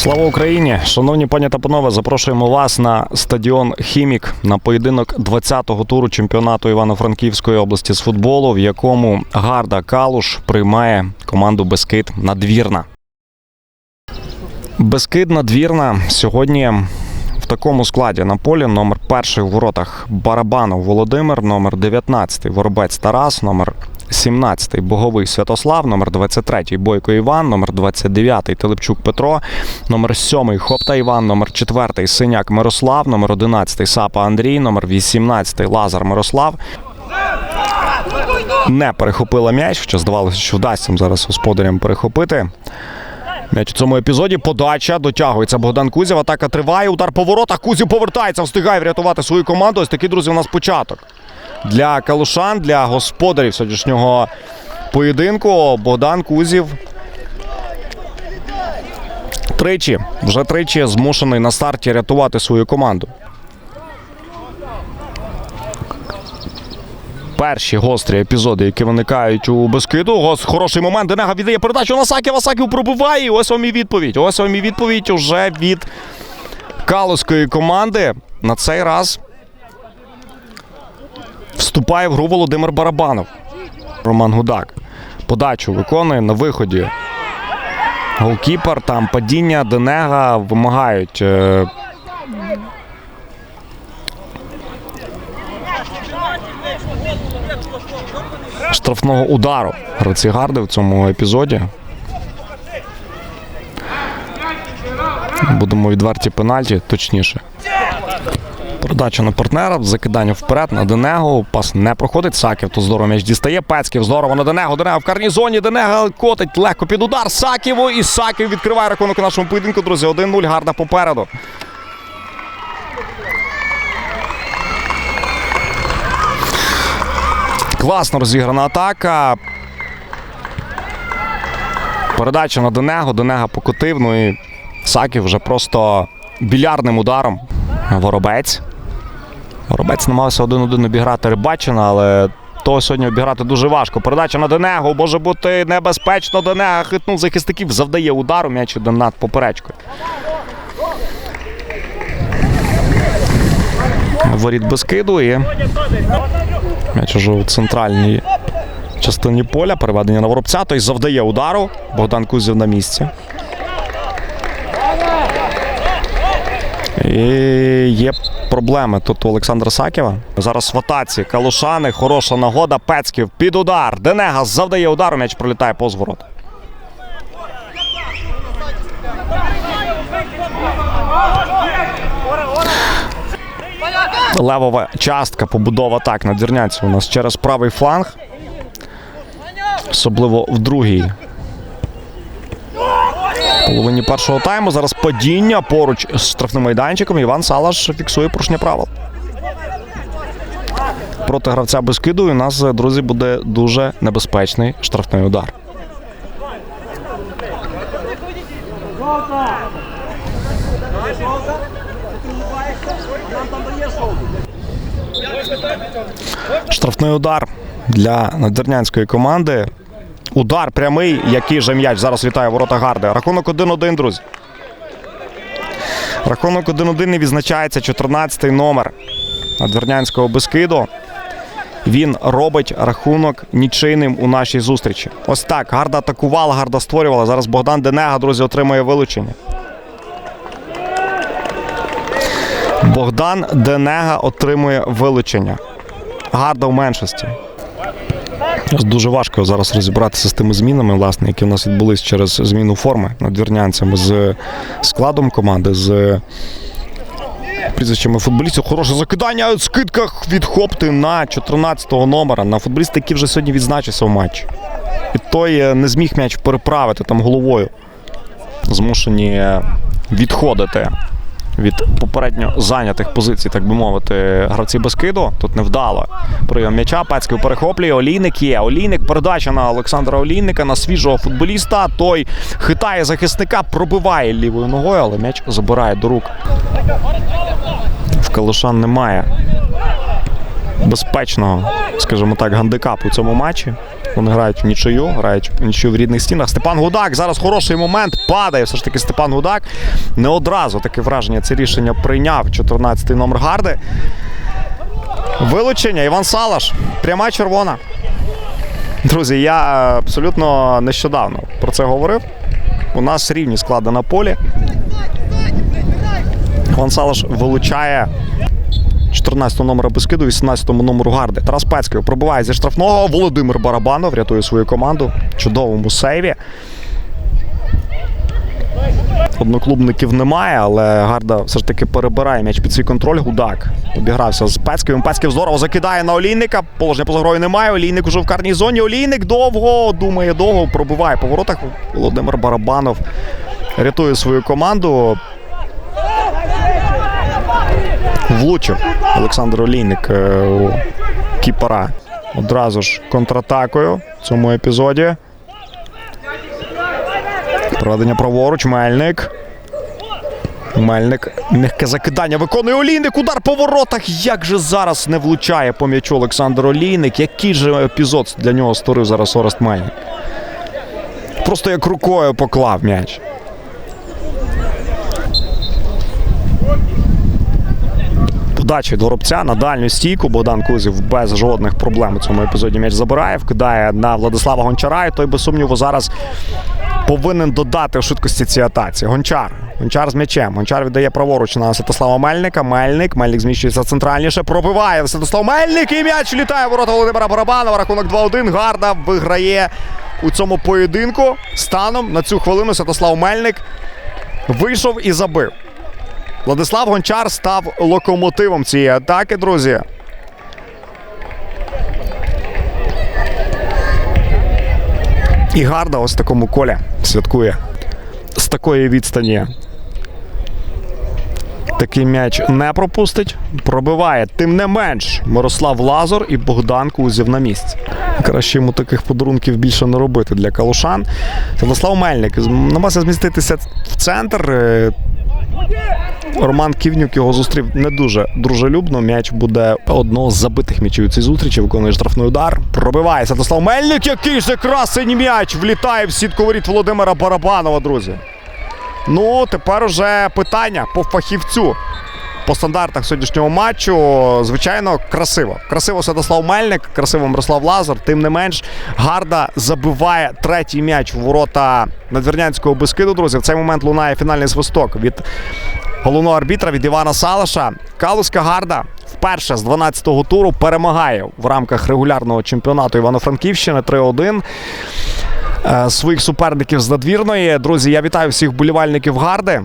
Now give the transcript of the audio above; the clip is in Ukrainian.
Слава Україні! Шановні пані та панове, запрошуємо вас на стадіон Хімік на поєдинок 20-го туру чемпіонату Івано-Франківської області з футболу, в якому Гарда Калуш приймає команду Бескид Надвірна. Бескид Надвірна сьогодні в такому складі на полі номер перший в воротах Барабанов Володимир, номер 19 Воробець Тарас, номер 17 Боговий Святослав, номер 23 Бойко Іван, номер 29 Телепчук Петро, номер 7 Хопта Іван, номер 4 Синяк Мирослав, номер 11 Сапа Андрій, номер 18 Лазар Мирослав. Не перехопила м'яч, що здавалося, що вдасться зараз господарям перехопити. М'яч у цьому епізоді. Подача дотягується Богдан Кузєв. Атака триває. Удар по воротах. Кузів повертається, встигає врятувати свою команду. Ось такий, друзі, у нас початок. Для калушан, для господарів сьогоднішнього поєдинку. Богдан Кузів. Тричі, вже тричі змушений на старті рятувати свою команду. Перші гострі епізоди, які виникають у Бескиду. Гос, хороший момент. Денега віддає передачу на Саків. а пробиває. Ось вам і відповідь. Ось вам і відповідь уже від калуської команди. На цей раз вступає в гру Володимир Барабанов. Роман Гудак. Подачу виконує на виході. Голкіпер, там падіння Денега вимагають. е, штрафного удару гравці Гарди в цьому епізоді. Будемо відверті пенальті, точніше. Передача на партнера, закидання вперед на Денегу. Пас не проходить. Саків тут здорово м'яч дістає. Пецьків здорово на Денегу. Денега в карній зоні. Денега котить легко під удар. Саківу. І Саків відкриває рахунок у нашому поєдинку, друзі. 1-0. Гарда попереду. Класно розіграна атака. Передача на Денего. Денега покотив. Ну і Саків вже просто білярним ударом. Воробець. Воробець намагався один-один обіграти Рибачина, але того сьогодні обіграти дуже важко. Передача на Денегу. Може бути небезпечно. Денега хитнув захисників, завдає удару. М'яч іде над поперечкою. Воріт без киду і М'яч уже у центральній частині поля. Переведення на воробця. Той завдає удару. Богдан Кузів на місці. І є проблеми тут у Олександра Саківа. Зараз в атаці Калушани. Хороша нагода. Пецьків під удар. Денега завдає удару. М'яч пролітає повз ворот. Левова частка побудова так на Дірняці у нас через правий фланг. Особливо в другій половині першого тайму. Зараз падіння поруч з штрафним майданчиком. Іван Салаш фіксує порушення правил. Проти гравця без киду у нас, друзі, буде дуже небезпечний штрафний удар. Штрафний удар для надвірнянської команди. Удар прямий, який же м'яч зараз вітає ворота Гарди. Рахунок 1-1, друзі. Рахунок 1-1 не відзначається 14-й номер надвірнянського Бескиду. Він робить рахунок нічийним у нашій зустрічі. Ось так. Гарда атакувала, гарда створювала. Зараз Богдан Денега, друзі, отримує вилучення. Богдан Денега отримує вилучення. Гарда в меншості. Дуже важко зараз розібратися з тими змінами, власне, які в нас відбулись через зміну форми надвірнянцями з складом команди, з прізвищами футболістів. Хороше закидання. Скидка від Хопти на 14-го номера. На футболіста, який вже сьогодні відзначився в матчі. І той е, не зміг м'яч переправити там головою. Змушені е, відходити від попередньо зайнятих позицій, так би мовити, гравці Бескиду. Тут невдало. Прийом м'яча. Пецький перехоплює. Олійник є. Олійник. Передача на Олександра Олійника, на свіжого футболіста. Той хитає захисника, пробиває лівою ногою, але м'яч забирає до рук. В Калушан немає безпечного, скажімо так, гандикапу у цьому матчі. Вони грають в нічию, грають в нічию в рідних стінах. Степан Гудак зараз хороший момент. Падає все ж таки Степан Гудак. Не одразу таке враження це рішення прийняв 14-й номер гарди. Вилучення Іван Салаш. Пряма червона. Друзі, я абсолютно нещодавно про це говорив. У нас рівні склади на полі. Іван Салаш вилучає 14 номера Бескиду, 18 номеру Гарди. Тарас Пецький пробиває зі штрафного. Володимир Барабанов рятує свою команду. Чудовому сейві. Одноклубників немає, але Гарда все ж таки перебирає м'яч під свій контроль. Гудак обігрався з Пецьким. Пецький здорово закидає на Олійника. Положення поза грою немає. Олійник уже в карній зоні. Олійник довго думає, довго пробиває по воротах. Володимир Барабанов рятує свою команду. Влучив Олександр Олійник е, у кіпера. Одразу ж контратакою в цьому епізоді. Проведення праворуч. Мельник. Мельник. М'яке закидання. Виконує Олійник. Удар по воротах. Як же зараз не влучає по м'ячу Олександр Олійник? Який же епізод для нього створив зараз Орест Мельник? Просто як рукою поклав м'яч. Подача від горобця на дальню стійку. Богдан Кузів без жодних проблем у цьому епізоді м'яч забирає, вкидає на Владислава Гончара. І той без сумніву зараз повинен додати в швидкості ці атаці. Гончар. Гончар з м'ячем. Гончар віддає праворуч на Святослава Мельника. Мельник. Мельник зміщується центральніше. Пробиває Святослав Мельник. І м'яч літає в ворота Володимира Барабанова. Рахунок 2-1. Гарда виграє у цьому поєдинку. Станом на цю хвилину Святослав Мельник вийшов і забив. Владислав Гончар став локомотивом цієї атаки, друзі. І Гарда ось такому колі святкує з такої відстані. Такий м'яч не пропустить. Пробиває. Тим не менш, Мирослав Лазор і Богдан Кузів на місці. Краще йому таких подарунків більше не робити для калушан. Святослав Мельник намагався зміститися в центр. Роман Ківнюк його зустрів не дуже дружелюбно. М'яч буде одного з забитих м'ячів у цій зустрічі. Виконує штрафний удар. Пробиває Святослав Мельник. Який же красень м'яч влітає в сітку воріт Володимира Барабанова, друзі. Ну, тепер уже питання по фахівцю. По стандартах сьогоднішнього матчу, звичайно, красиво. Красиво Святослав Мельник, красиво Мирослав Лазар. Тим не менш, Гарда забиває третій м'яч в ворота надвірнянського безкиду. Друзі, в цей момент лунає фінальний свисток від головного арбітра від Івана Салаша. Калузька Гарда вперше з 12-го туру перемагає в рамках регулярного чемпіонату Івано-Франківщини 3-1 е, своїх суперників з надвірної. Друзі, я вітаю всіх вболівальників Гарди.